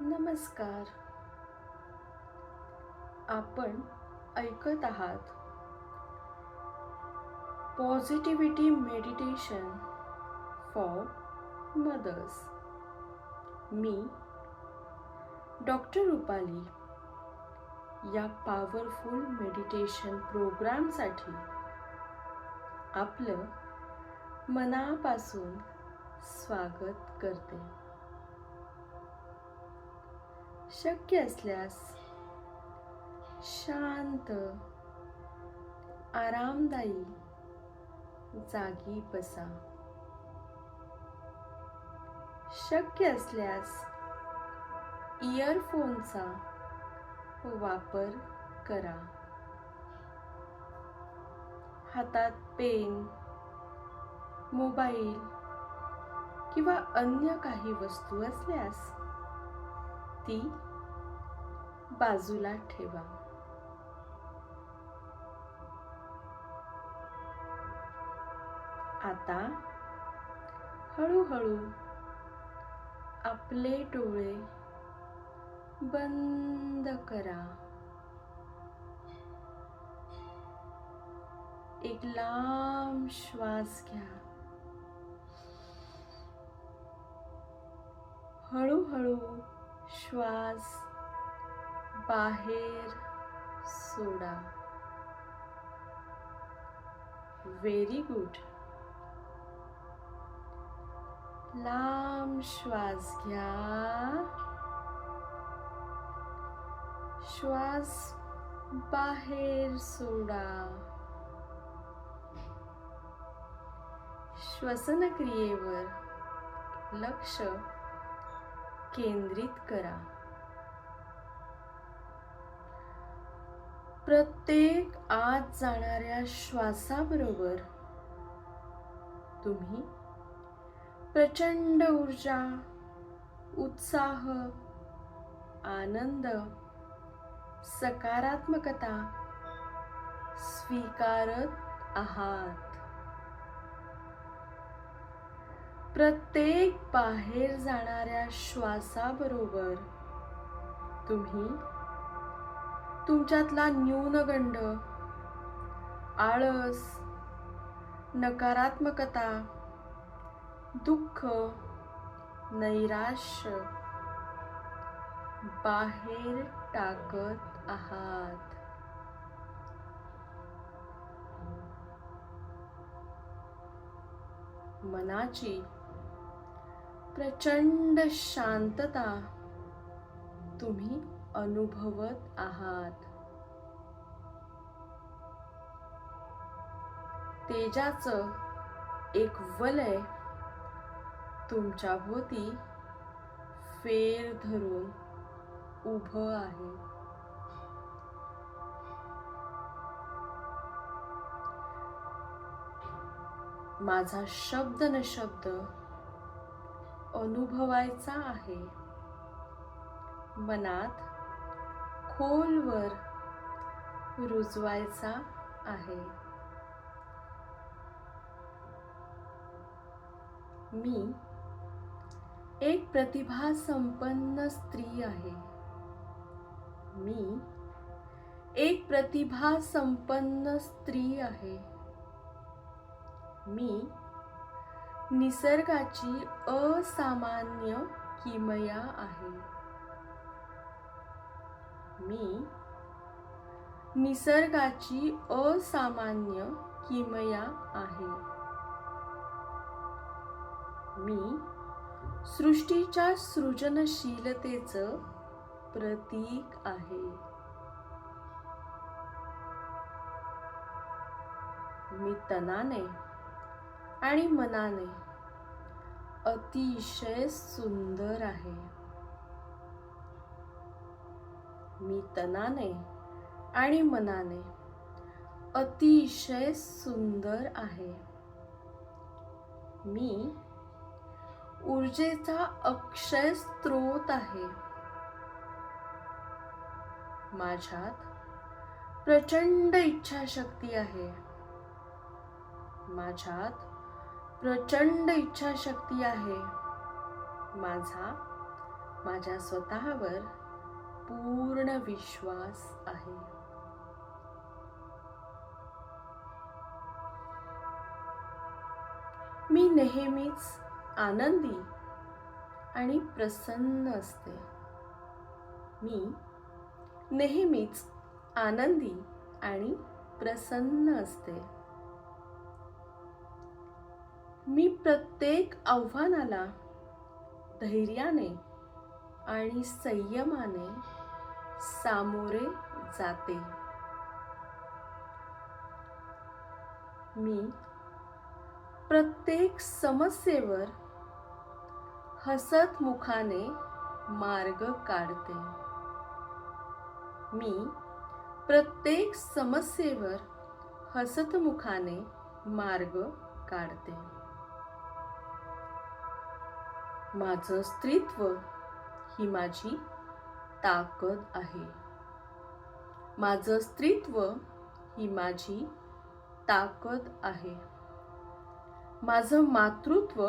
नमस्कार. आपण ऐकत आहात पॉझिटिव्हिटी मेडिटेशन फॉर मदर्स. मी डॉक्टर रुपाली या पॉवरफुल मेडिटेशन प्रोग्रामसाठी आपलं मनापासून स्वागत करते. शक्य असल्यास शांत आरामदायी जागी बसा. शक्य असल्यास इयरफोनचा वापर करा. हातात पेन मोबाईल किंवा अन्य काही वस्तू असल्यास ती बाजूला ठेवा. आता हळूहळू आपले डोळे बंद करा. एक लांब श्वास घ्या. हळूहळू श्वास बाहेर सोडा. व्हेरी गुड लांब श्वास घ्या. श्वास बाहेर सोडा. श्वसन क्रियेवर लक्ष केंद्रित करा. प्रत्येक आत जाणाऱ्या श्वासाबरोबर तुम्ही प्रचंड ऊर्जा उत्साह आनंद सकारात्मकता स्वीकारत आहात. प्रत्येक बाहेर जाणाऱ्या श्वासाबरोबर तुम्ही तुमच्यातला न्यूनगंड आळस नकारात्मकता दुःख नैराश्य बाहेर टाकत आहात. मनाची प्रचंड शांतता तुम्ही अनुभवत आहात. तेजाचं एक वलय तुमच्या भोवती फेर धरून उभं आहे. माझा शब्द न शब्द अनुभवायचा आहे. मनात खोलवर रुजवायचा आहे. मी एक प्रतिभा संपन्न स्त्री आहे. मी एक प्रतिभा संपन्न स्त्री आहे. मी निसर्गाची असामान्य किमया आहे. मी निसर्गाची असामान्य किमया आहे. मी सृष्टीच्या सृजनशीलतेचं प्रतीक आहे. मी तनाने आणि मनाने. अतिशय सुंदर आहे. मी तनाने आणि मनाने अतिशय सुंदर आहे. मी ऊर्जेचा अक्षय स्रोत आहे. माझ्यात प्रचंड इच्छाशक्ती आहे. माझ्यात प्रचंड इच्छाशक्ती आहे. माझा माझ्या स्वतःवर पूर्ण विश्वास आहे. मी नेहमीच आनंदी आणि प्रसन्न असते. मी नेहमीच आनंदी आणि प्रसन्न असते. मी प्रत्येक आव्हानाला धैर्याने आणि संयमाने सामोरे जाते. मी प्रत्येक समस्येवर हसत मुखाने मार्ग काढते. मी प्रत्येक समस्येवर हसतमुखाने मार्ग काढते. माझं स्त्रीत्व ही माझी ताकद आहे. माझं स्त्रीत्व ही माझी ताकद आहे. माझं मातृत्व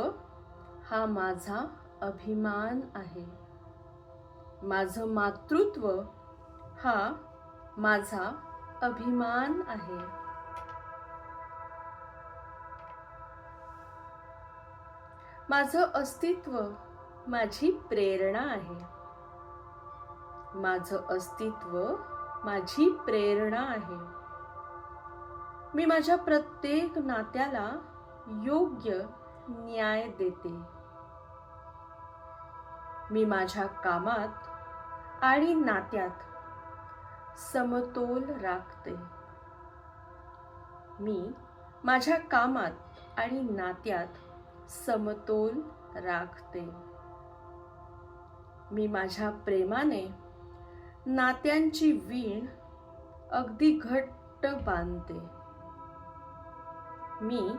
हा माझा अभिमान आहे. माझं मातृत्व हा माझा अभिमान आहे. माझं अस्तित्व माझी प्रेरणा आहे. माझं अस्तित्व माझी प्रेरणा आहे. मी माझ्या प्रत्येक नात्याला योग्य न्याय देते. मी माझ्या कामात आणि नात्यात समतोल राखते. मी माझ्या कामात आणि नात्यात समतोल राखते. मी माझ्या प्रेमाने नात्यांची वीण अगदी घट्ट बांधते. मी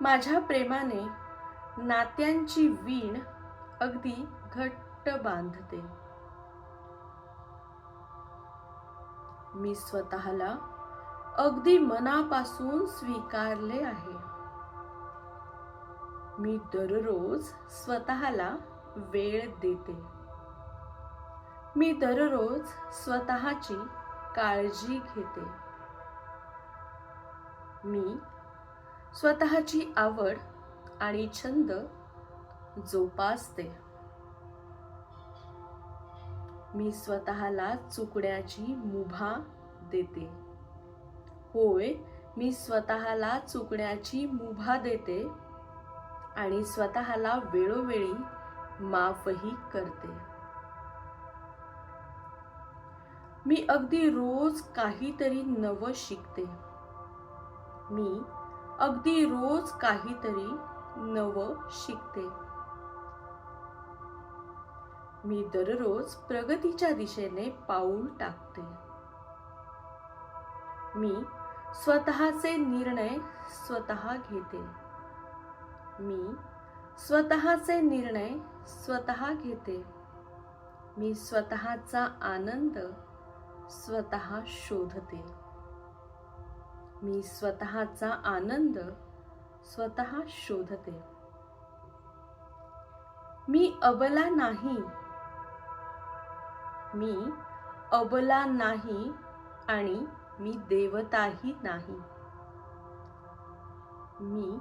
माझ्या प्रेमाने नात्यांची वीण अगदी घट्ट बांधते. मी स्वतःला अगदी मनापासून स्वीकारले आहे. मी दररोज स्वतःला वेळ देते. मी दररोज स्वतःची काळजी घेते. मी स्वतःची आवड आणि छंद जोपासते. मी स्वतःला चुकण्याची मुभा देते. होय मी स्वतःला चुकण्याची मुभा देते. आणि स्वतःला वेळोवेळी माफही करते. मी अगदी रोज काहीतरी नवं शिकते. मी अगदी रोज काहीतरी नवं शिकते. मी दररोज प्रगतीच्या दिशेने पाऊल टाकते. मी स्वतःचे निर्णय स्वतः घेते. मी स्वतःचे निर्णय स्वतः घेते. मी स्वतःचा आनंद स्वतः शोधते. मी स्वतःचा आनंद स्वतः शोधते. मी अबला नाही. मी अबला नाही आणि मी देवताही नाही. मी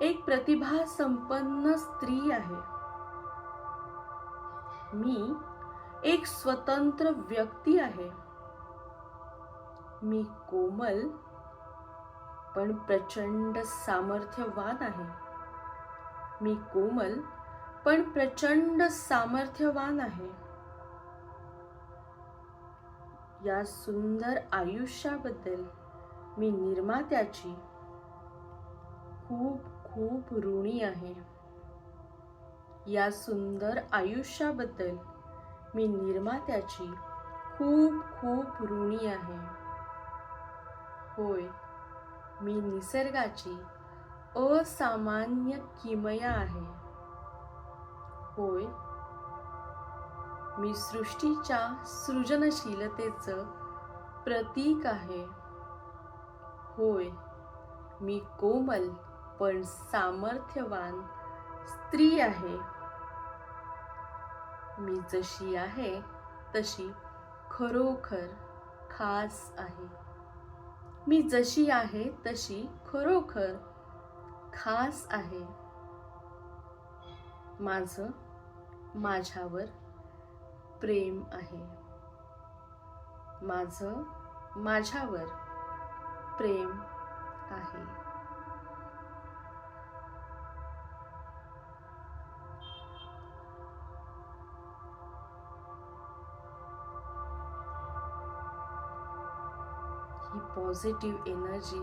एक प्रतिभा संपन्न स्त्री आहे. मी एक स्वतंत्र व्यक्ती आहे. मी कोमल पण प्रचंड सामर्थ्यवान आहे. मी कोमल पण प्रचंड सामर्थ्यवान आहे. या सुंदर आयुष्याबद्दल मी निर्मात्याची खूप खूप ऋणी आहे. या सुंदर आयुष्याबद्दल मी निर्मात्याची खूप खूप ऋणी आहे. होय मी निसर्गाची असामान्य किमया आहे. होय मी सृष्टीच्या सृजनशीलतेचं प्रतीक आहे. होय मी कोमल पण सामर्थ्यवान स्त्री आहे. मी जशी आहे तशी खरोखर खास आहे. मी जशी आहे तशी खरोखर खास आहे. माझं माझ्यावर प्रेम आहे. माझं माझ्यावर प्रेम आहे. पॉझिटिव्ह एनर्जी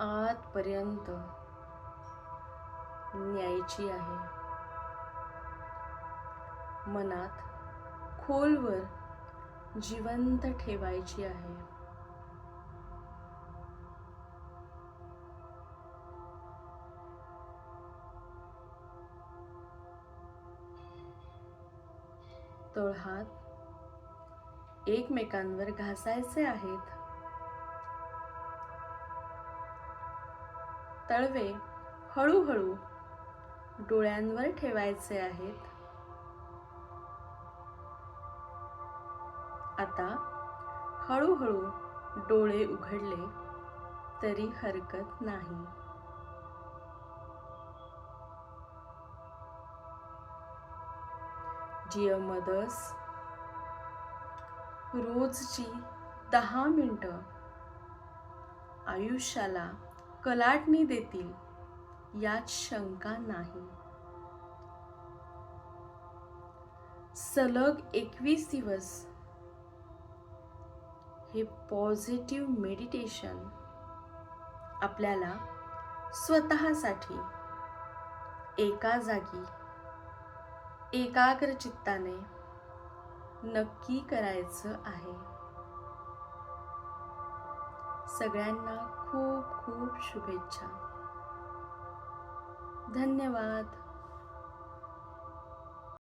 आतपर्यंत न्यायची आहे. मनात खोलवर जिवंत ठेवायची आहे. तळहात एकमेकांवर घासायचे आहेत. तळवे हळूहळू डोळ्यांवर ठेवायचे आहेत. आता हळूहळू डोळे उघडले तरी हरकत नाही. डिअर मदर्स रोजची दहा मिनटं आयुष्याला कलाटणी देतील यात शंका नाही. सलग एकवीस दिवस हे पॉझिटिव्ह मेडिटेशन आपल्याला स्वतःसाठी एका जागी एकाग्र चित्ताने नक्की करायचं आहे. सगळ्यांना खूप खूप शुभेच्छा. धन्यवाद.